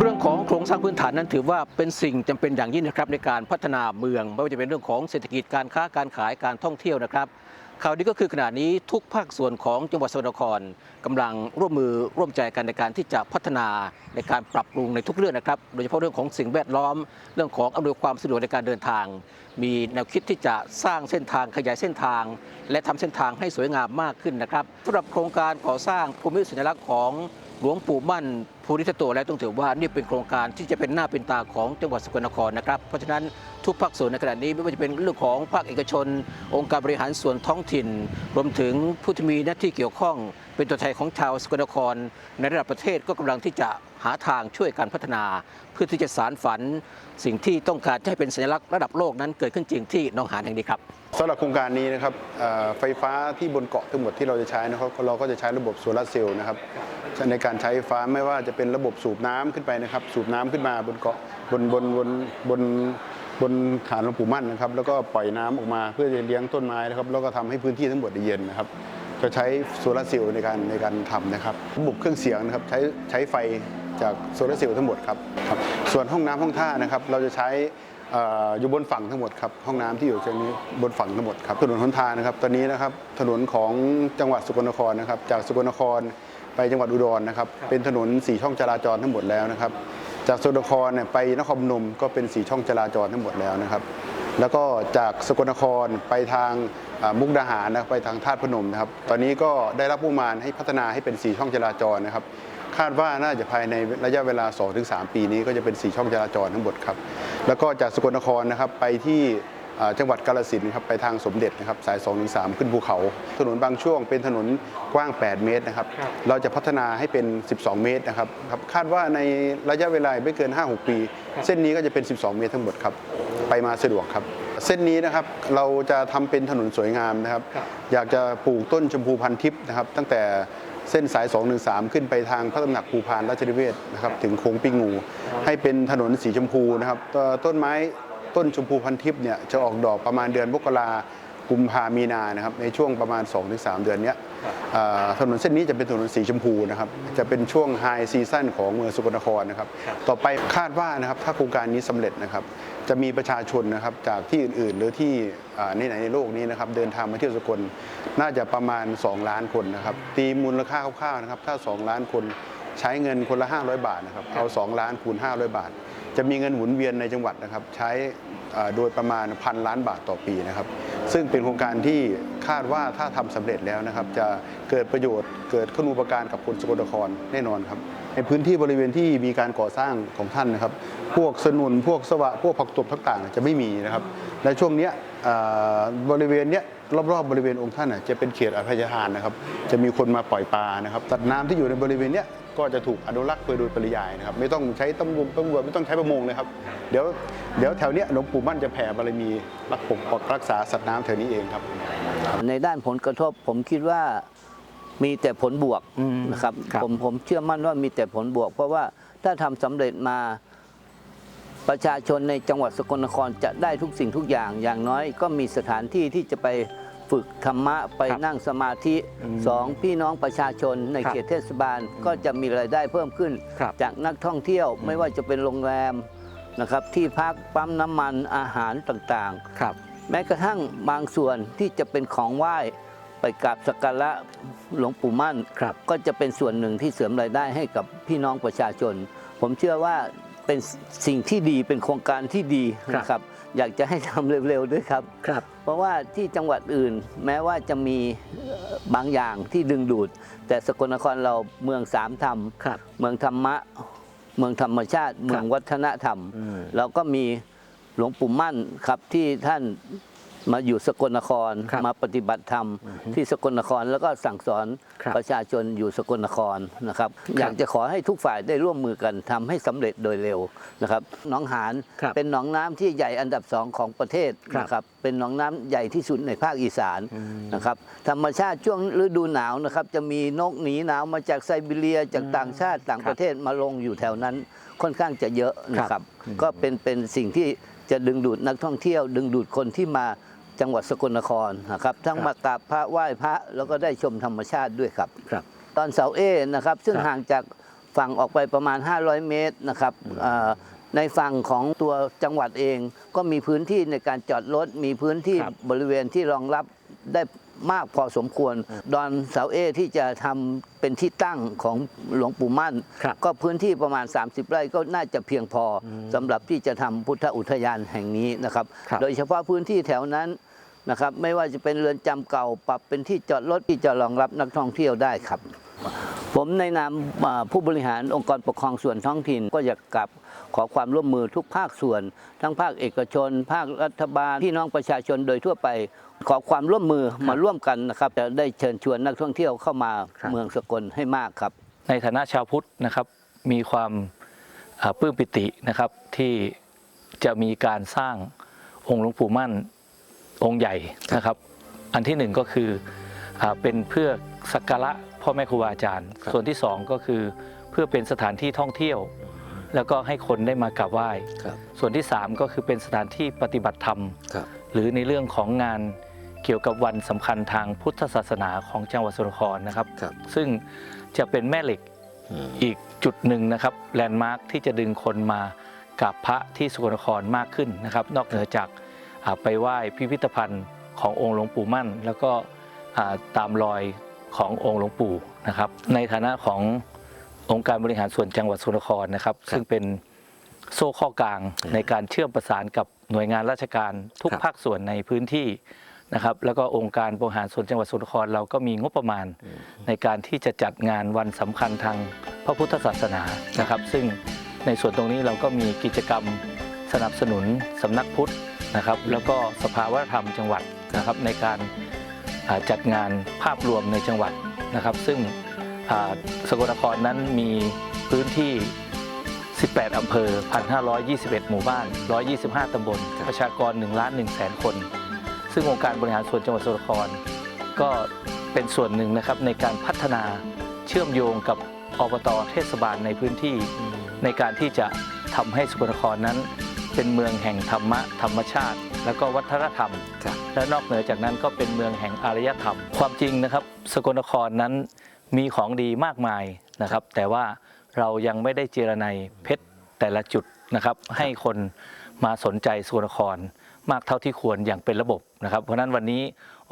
เรื่องของโครงสร้างพื้นฐานนั้นถือว่าเป็นสิ่งจำเป็นอย่างยิ่งนะครับในการพัฒนาเมืองไม่ว่าจะเป็นเรื่องของเศรษฐกิจการค้าการขายการท่องเที่ยวนะครับข่าวดีก็คือขณะนี้ทุกภาคส่วนของจังหวัดสกลนครกำลังร่วมมือร่วมใจกันในการที่จะพัฒนาในการปรับปรุงในทุกเรื่องนะครับ โดยเฉพาะเรื่องของสิ่งแวดล้อม เรื่องของอำนวยความสะดวกในการเดินทาง มีแนวคิดที่จะสร้างเส้นทางขยายเส้นทาง และทำเส้นทางให้สวยงามมากขึ้นนะครับสำหรับโครงการก่อสร้างภูมิสัญลักษณ์ของ หลวงปู่มั่นภูริทัตโตและต้องถือว่านี่เป็นโครงการที่จะเป็นหน้าเป็นตาของจังหวัดสกลนครนะครับ เพราะฉะนั้น ทุกภาคส่วนในขณะนี้ไม่ว่าจะเป็นเรื่องของภาคเอกชน องค์การบริหารส่วนท้องถิ่น รวมถึงผู้ที่มีหน้าที่เกี่ยวข้อง เป็นตัวแทนของชาวสกลนคร ในระดับประเทศก็กำลังที่จะหาทางช่วยการพัฒนา เพื่อที่จะสารฝัน สิ่งที่ต้องการจะให้เป็นสัญลักษณ์ระดับโลกนั้นเกิดขึ้นจริงที่หนองหานแห่งนี้ครับสำหรับโครงการนี้นะครับไฟฟ้าที่บนเกาะทั้งหมดที่เราจะใช้นะครับเราก็จะใช้ระบบโซลาร์เซลล์นะครับในการใช้ไฟฟ้าไม่ว่าจะเป็นระบบสูบน้ำขึ้นไปนะครับ สูบน้ำขึ้นมาบนเกาะบนบนบนบน บนฐานหลวงปู่มั่นนะครับ แล้วก็ปล่อยน้ำออกมาเพื่อจะเลี้ยงต้นไม้นะครับ แล้วก็ทำให้พื้นที่ทั้งหมดเย็นนะครับ จะใช้โซลาร์เซลล์ในการในการทำนะครับ ระบบเครื่องเสียงนะครับใช้ใช้ไฟจากโซลาร์เซลล์ทั้งหมดครับครับ ส่วนห้องน้ำห้องท่านะครับ เราจะใช้ออยู่บนฝั่งทั้งหมดครับห้องน้ำที่อยู่ตรงนี้บนฝั่งทั้งหมดครับถนนหนทางนะครับ ตอนนี้นะครับถนนของจังหวัดสกลนครนะครับ จากสกลนครไปจังหวัดอุดรนะครับ เป็นถนนสีช่องจราจรทั้งหมดแล้วนะครับ จากสกลนครไปนครพนมก็เป็นสีช่องจราจรทั้งหมดแล้วนะครับ แล้วก็จากสกลนครไปทางมุกดาหารนะไปทางธาตุพนมนะครับ ตอนนี้ก็ได้รับผู้มานให้พัฒนาให้เป็นสีช่องจราจรนะครับ คาดว่าน่าจะภายในระยะเวลา 2-3 ปีนี้ก็จะเป็น4ช่องจราจรทั้งหมดครับ แล้วก็จากสกลนครนะครับไปที่ จังหวัดกาฬสินธุ์ครับไปทางสมเด็จนะครับสาย2-3ขึ้นภูเขา ถนนบางช่วงเป็นถนนกว้าง 8 เมตรนะครับเราจะพัฒนาให้เป็น 12 เมตรนะครับครับคาดว่าในระยะเวลาไม่เกิน 5-6 ปี เส้นนี้ก็จะเป็น 12 เมตรทั้งหมดครับไปมาสะดวกครับ เส้นนี้นะครับเราจะทำเป็นถนนสวยงามนะครับ อยากจะปลูกต้นชมพูพันทิพย์นะครับ ตั้งแต่เส้นสาย 213 ขึ้นไปทางพระตำหนักภูพานราชนิเวศน์นะครับถึงโค้งปิงงู ให้เป็นถนนสีชมพูนะครับตัวต้นไม้ ต้นชมพูพันทิพย์เนี่ยจะออกดอกประมาณเดือนมกรากุมภามีนานะครับในช่วงประมาณ 2-3 เดือนเนี้ยอ่าถนนเส้นนี้จะเป็นถนนสีชมพูนะครับจะเป็นช่วงไฮซีซั่นของเมืองสกลนครนะครับต่อไปคาดว่านะครับถ้าโครงการนี้สำเร็จนะครับจะมีประชาชนนะครับจากที่อื่นๆ หรือที่อ่าในไหนในโลกนี้นะครับเดินทางมาเที่ยวสกลน่าจะประมาณ 2 ล้านคนนะครับตีมูลค่าคร่าวๆนะครับถ้า 2 ล้านคนใช้เงินคนละ 500 บาทนะครับเอา 2 ล้านคูณ 500 บาท จะมีเงินหมุนเวียนในจังหวัดนะครับ ใช้โดยประมาณพันล้านบาทต่อปีนะครับ ซึ่งเป็นโครงการที่คาดว่าถ้าทำสำเร็จแล้วนะครับ จะเกิดประโยชน์เกิดคุณูปการกับคนสกลนครแน่นอนครับในพื้นที่บริเวณที่มีการก่อสร้างของท่านนะครับ พวกสนุนพวกสวะพวกผักตบต่างๆ จะไม่มีนะครับในช่วงนี้บริเวณเนี้ยรอบๆบริเวณองค์ท่านจะเป็นเขตอภัยทานนะครับ จะมีคนมาปล่อยปลานะครับสัตว์น้ำที่อยู่ในบริเวณเนี้ย ก็จะถูกอนุรักษ์ไปโดยปริยายนะครับ ไม่ต้องใช้ตำรวจตำรวจไม่ต้องใช้ประมงเลยครับเดี๋ยวเดี๋ยวแถวเนี้ยหลวงปู่มั่นจะแผ่บารมีรักปกปักรักษาสัตว์น้ำแถวนี้เองครับ ในด้านผลกระทบผมคิดว่ามีแต่ผลบวกอืมนะครับครับผมผมเชื่อมั่นว่ามีแต่ผลบวก เพราะว่าถ้าทำสำเร็จมาประชาชนในจังหวัดสกลนครจะได้ทุกสิ่งทุกอย่างอย่างน้อย ก็มีสถานที่ที่จะไป ฝึกธรรมะไปครับนั่งสมาธิอืมสองพี่น้องประชาชนในครับเขตเทศบาลก็จะมีรายได้เพิ่มขึ้นครับจากนักท่องเที่ยวไม่ว่าจะเป็นโรงแรมนะครับที่พักปั๊มน้ำมันอาหารต่างๆครับ แม้กระทั่งบางส่วนที่จะเป็นของไหว้ไปกราบสักการะหลวงปู่มั่นครับก็จะเป็นส่วนหนึ่งที่เสริมรายได้ให้กับพี่น้องประชาชน ผมเชื่อว่าเป็นสิ่งที่ดีเป็นโครงการที่ดีครับนะครับ อยากจะให้ทำเร็วๆด้วยครับ ครับ เพราะว่าที่จังหวัดอื่นแม้ว่าจะมีเอ่อบางอย่างที่ดึงดูด แต่สกลนครเราเมืองสามธรรม ครับ เมืองธรรมะ เมืองธรรมชาติ เมืองวัฒนธรรมอืมเราก็มีหลวงปู่มั่นครับที่ท่าน มาอยู่สกลนครครับมาปฏิบัติธรรมที่สกลนครแล้วก็สั่งสอนครับประชาชนอยู่สกลนครนะครับอยากจะขอให้ทุกฝ่ายได้ร่วมมือกันทำให้สำเร็จโดยเร็วนะครับหนองหานครับเป็นหนองน้ำที่ใหญ่อันดับสองของประเทศครับนะครับเป็นหนองน้ำใหญ่ที่สุดในภาคอีสานอืมนะครับธรรมชาติช่วงฤดูหนาวนะครับจะมีนกหนีหนาวมาจากไซบีเรียจากต่างชาติต่างครับประเทศมาลงอยู่แถวนั้น ค่อนข้างจะเยอะนะคครัรับบก็เป็นเป็นสิ่งที่จะดึงดูดนักท่องเที่ยว ดึงดูดคนที่มา จังหวัดสกลนครนะครับ ทั้งครับมากราบพระไหว้พระแล้วก็ได้ชมธรรมชาติด้วยครับ ครับ ตอนเสาเอนะครับ ซึ่งครับห่างจากฝั่งออกไปประมาณ 500 เมตรนะครับเอ่อในฝั่งของตัวจังหวัดเองก็มีพื้นที่ในการจอดรถ มีพื้นที่ครับบริเวณที่รองรับได้มากพอสมควร ดอนเสาเอที่จะทำเป็นที่ตั้งของหลวงปู่มั่นครับก็พื้นที่ประมาณ 30 ไร่ก็น่าจะเพียงพออสำหรับที่จะทำพุทธอุทยานแห่งนี้นะครับครับ โดยเฉพาะพื้นที่แถวนั้น นะครับไม่ว่าจะเป็นเรือนจำเก่าปรับเป็นที่จอดรถที่จะรองรับนักท่องเที่ยวได้ครับ ผมในนามอ่าผู้บริหารองค์กรปกครองส่วนท้องถิ่นก็อยากกลับขอความร่วมมือทุกภาคส่วน ทั้งภาคเอกชน ภาครัฐบาลพี่น้องประชาชนโดยทั่วไป ขอความร่วมมือมาร่วมกันนะครับจะได้เชิญชวนนักท่องเที่ยวเข้ามาครับเมืองสกลให้มากครับ ในฐานะชาวพุทธนะครับมีความอ่าปลื้มปิตินะครับที่จะมีการสร้างองค์หลวงปู่มั่น องค์ใหญ่นะครับ อันที่หนึ่งก็คืออาเป็นเพื่อสักการะพ่อแม่ครูบาอาจารย์ครับส่วนที่สองก็คือเพื่อเป็นสถานที่ท่องเที่ยว แล้วก็ให้คนได้มากราบไหว้ครับส่วนที่สามก็คือเป็นสถานที่ปฏิบัติธรรมครับหรือในเรื่องของงานเกี่ยวกับวันสำคัญทางพุทธศาสนาของจังหวัดสุรครนะครับครับ ซึ่งจะเป็นแม่เหล็กอีกจุดหนึ่งนะครับแลนด์มาร์คที่จะดึงคนมากราบพระที่สกลนครมากขึ้นนะครับ นอกเหนือจากอ่า ไปไหว้พิพิธภัณฑ์ขององค์หลวงปู่มั่น แล้วก็อ่าตามรอยขององค์หลวงปู่นะครับในฐานะขององค์การบริหารส่วนจังหวัดสกลนครนะครับครับ ซึ่งเป็นโซ่ข้อกลางในการเชื่อมประสานกับหน่วยงานราชการทุกครับภาคส่วนในพื้นที่นะครับ แล้วก็องค์การบริหารส่วนจังหวัดสกลนครเราก็มีงบประมาณ ในการที่จะจัดงานวันสำคัญทางพระพุทธศาสนานะครับ ซึ่งในส่วนตรงนี้เราก็มีกิจกรรมสนับสนุนสำนักพุทธ นะครับ แล้วก็สภาวัฒนธรรมจังหวัดนะครับในการอ่าจัดงานภาพรวมในจังหวัดนะครับ ซึ่งอ่าสกลนครนั้นมีพื้นที่ 18 อำเภอ 1,521 หมู่บ้าน 125 ตำบล ประชากร1ล้าน1แสนคน ซึ่งองค์การบริหารส่วนจังหวัดสกลนคร ก็เป็นส่วนหนึ่งนะครับในการพัฒนาเชื่อมโยงกับอบตเทศบาลในพื้นที่ ในการที่จะทำให้สกลนครนั้น เป็นเมืองแห่งธรรมะธรรมชาติ แล้วก็วัฒนธรรมครับและนอกเหนือจากนั้นก็เป็นเมืองแห่งอารยธรรม ความจริงนะครับ สกลนครนั้นมีของดีมากมายนะครับ แต่ว่าเรายังไม่ได้เจรไนเพชรแต่ละจุดนะครับ ให้คนมาสนใจสกลนคร มากเท่าที่ควรอย่างเป็นระบบนะครับ เพราะฉะนั้นวันนี้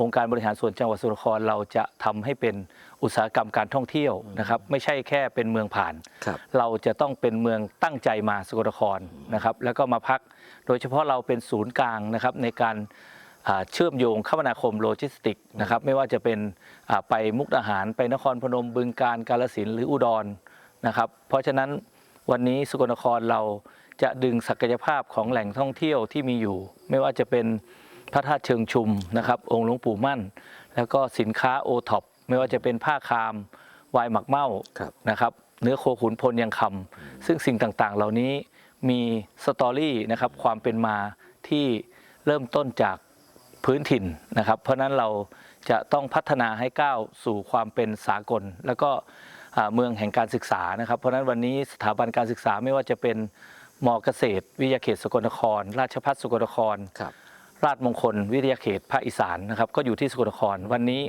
องค์การบริหารส่วนจังหวัดสกลนครเราจะทำให้เป็นอุตสาหกรรมการท่องเที่ยวนะครับ ไม่ใช่แค่เป็นเมืองผ่านครับเราจะต้องเป็นเมืองตั้งใจมาสกลนครนะครับ แล้วก็มาพักโดยเฉพาะเราเป็นศูนย์กลางนะครับในการอ่าเชื่อมโยงคมนาคมโลจิสติกนะครับไม่ว่าจะเป็นอ่าไปมุกดาหารไปนครพนมบึงการกาลสินธุ์หรืออุดรนะครับ เพราะฉะนั้นวันนี้สกลนครเราจะดึงศักยภาพของแหล่งท่องเที่ยวที่มีอยู่ ไม่ว่าจะเป็น พระธาตุเชิงชุมนะครับ องค์หลวงปู่มั่น แล้วก็สินค้าโอท็อปไม่ว่าจะเป็นผ้าคามวายหมักเมาครับนะครับ เนื้อโคขุนพลยังคำซึ่งสิ่งต่างๆ เหล่านี้มีสตอรี่นะครับความเป็นมาที่เริ่มต้นจากพื้นถิ่นนะครับ เพราะฉะนั้นเราจะต้องพัฒนาให้ก้าวสู่ความเป็นสากล แล้วก็อ่าเมืองแห่งการศึกษานะครับ เพราะฉะนั้นวันนี้สถาบันการศึกษาไม่ว่าจะเป็นมเกษตร วิทยาเขตสกลนคร ราชภัฏสกลนครค รับราชมงคลวิทยาเขตภาคอีสานนะครับก็อยู่ที่สกลนคร วันนี้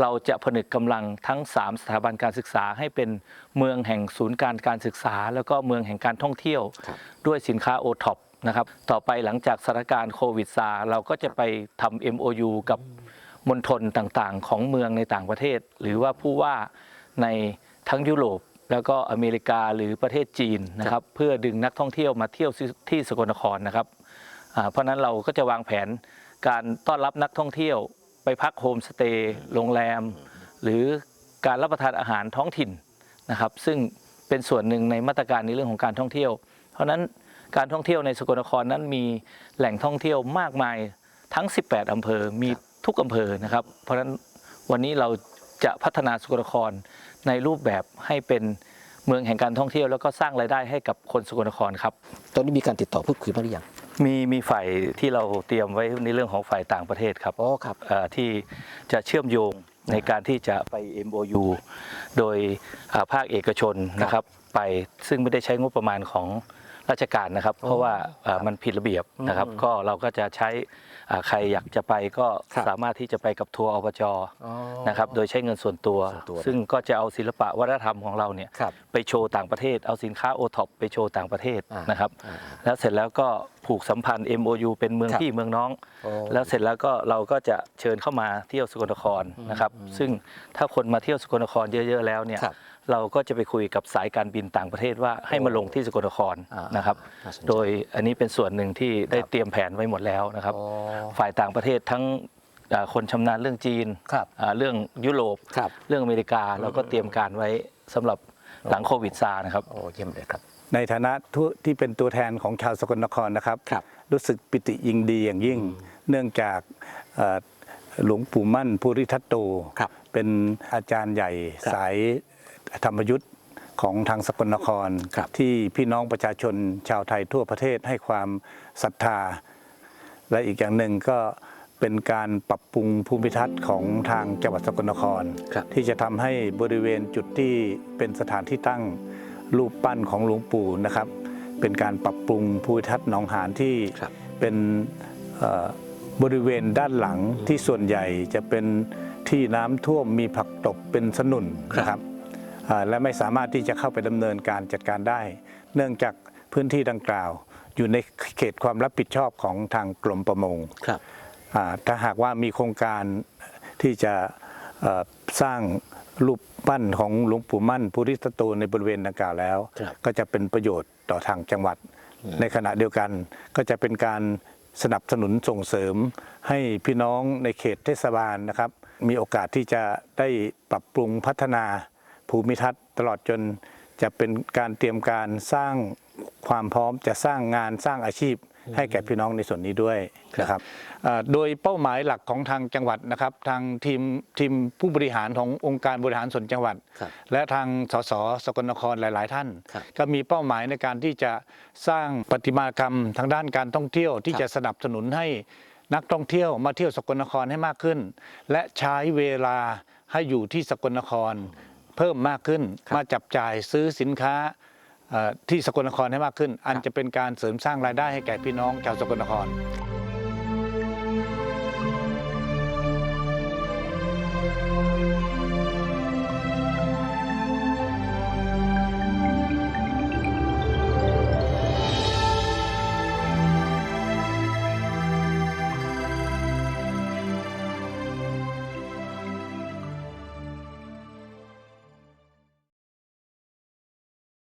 เราจะผนึกกำลังทั้ง 3 สถาบันการศึกษาให้เป็นเมืองแห่งศูนย์การการศึกษา แล้วก็เมืองแห่งการท่องเที่ยวครับด้วยสินค้าโอท็อปนะครับต่อไปหลังจากสถานการณ์โควิดซาเราก็จะไปทำ MOU กับมณฑลต่างๆ ของเมืองในต่างประเทศ หรือว่าผู้ว่าในทั้งยุโรปแล้วก็อเมริกาหรือประเทศจีนนะครับ เพื่อดึงนักท่องเที่ยวมาเที่ยวที่สกลนครนะครับอ่า เพราะนั้นเราก็จะวางแผนการต้อนรับนักท่องเที่ยวไปพักโฮมสเตย์โรงแรม หรือการรับประทานอาหารท้องถิ่นนะครับ ซึ่งเป็นส่วนหนึ่งในมาตรการในเรื่องของการท่องเที่ยว เพราะฉะนั้นการท่องเที่ยวในสกลนครนั้นมีแหล่งท่องเที่ยวมากมายทั้ง 18 อำเภอมีทุกอำเภอนะครับ เพราะฉะนั้นวันนี้เราจะพัฒนาสกลนครในรูปแบบให้เป็นเมืองแห่งการท่องเที่ยว แล้วก็สร้างรายได้ให้กับคนสกลนครครับ ตอนนี้มีการติดต่อพูดคุยบ้างหรือยัง มีมีฝ่ายที่เราเตรียมไว้ในเรื่องของฝ่ายต่างประเทศครับอ๋อครับเอ่อที่จะเชื่อมโยงในการที่จะไป MOU โดยอ่าภาคเอกชนนะครับไปซึ่งไม่ได้ใช้งบประมาณของราชการนะครับ เพราะว่าเอ่อมันผิดระเบียบนะครับ ก็เราก็จะใช้อ่า ใครอยากจะไปก็ครับสามารถที่จะไปกับทัวร์อบจอ๋อนะครับโดยใช้เงินส่วนตัวส่วนตัว ซึ่งก็จะเอาศิลปะวัฒนธรรมของเราเนี่ยครับไปโชว์ต่างประเทศ เอาสินค้าโอท็อปไปโชว์ต่างประเทศอ่านนะครับอ่าแล้วเสร็จแล้วก็ผูกสัมพันธ์ MOU เป็นเมืองครับพี่เมืองน้องโอ้แล้วเสร็จแล้วก็เราก็จะเชิญเข้ามาเที่ยวสกลนครนะครับซึ่งถ้าคนมาเที่ยวสกลนครเยอะ ๆ แล้วเนี่ยครับ เราก็จะไปคุยกับสายการบินต่างประเทศว่าให้มาลงที่สกลนครอ่านนะครับน่าสนใจโดยอันนี้เป็นส่วนหนึ่งที่ได้ครับเตรียมแผนไว้หมดแล้วนะครับอ๋อฝ่ายต่างประเทศทั้งอ่าคนชำนาญเรื่องจีนครับอ่าเรื่องยุโรปครับเรื่องอเมริกาเราก็เตรียมการไว้สำหรับหลังโควิดซานะครับโอ้เยี่ยมเลยครับ ในฐานะทุที่เป็นตัวแทนของชาวสกลนครนะครับครับรู้สึกปิติยิงดีอย่างยิ่ง เนื่องจากเอ่อหลวงปู่มั่นภูริทัตโตครับเป็นอาจารย์ใหญ่ครับสาย ธรรมยุทธ์ของทางสกลนครครับที่พี่น้องประชาชนชาวไทยทั่วประเทศให้ความศรัทธา และอีกอย่างหนึ่งก็เป็นการปรับปรุงภูมิทัศน์ของทางจังหวัดสกลนครครับที่จะทำให้บริเวณจุดที่เป็นสถานที่ตั้งรูปปั้นของหลวงปู่นะครับ เป็นการปรับปรุงภูมิทัศน์หนองหานที่ครับเป็นเอ่อบริเวณด้านหลังที่ส่วนใหญ่จะเป็นที่น้ำท่วมมีผักตบเป็นสนุนนะครับอ่า และไม่สามารถที่จะเข้าไปดำเนินการจัดการได้ เนื่องจากพื้นที่ดังกล่าว อยู่ในเขตความรับผิดชอบของทางกรมประมงครับอ่าถ้าหากว่ามีโครงการที่จะเอ่อสร้างรูปปั้นของหลวงปู่มั่นภูริสโตในบริเวณดังกล่าวแล้วครับก็จะเป็นประโยชน์ต่อทางจังหวัด ในขณะเดียวกันก็จะเป็นการสนับสนุนส่งเสริม ให้พี่น้องในเขตเทศบาลนะครับ มีโอกาสที่จะได้ปรับปรุงพัฒนา ภูมิทัศน์ตลอดจนจะเป็นการเตรียมการสร้างความพร้อมจะสร้างงานสร้างอาชีพให้แก่พี่น้องในส่วนนี้ด้วยนะครับเอ่อโดยเป้าหมายหลักของทางจังหวัดนะครับ ทางทีมทีมผู้บริหารขององค์การบริหารส่วนจังหวัดครับและทางสสสกลนครหลาย ๆ ท่านครับก็มีเป้าหมายในการที่จะสร้างประติมากรรมทางด้านการท่องเที่ยวที่ครับจะสนับสนุนให้นักท่องเที่ยวมาเที่ยวสกลนครให้มากขึ้น และใช้เวลาให้อยู่ที่สกลนคร เพิ่มมากขึ้น มาจับจ่ายซื้อสินค้าที่สกลนครให้มากขึ้น อันจะเป็นการเสริมสร้างรายได้ให้แก่พี่น้องชาวสกลนคร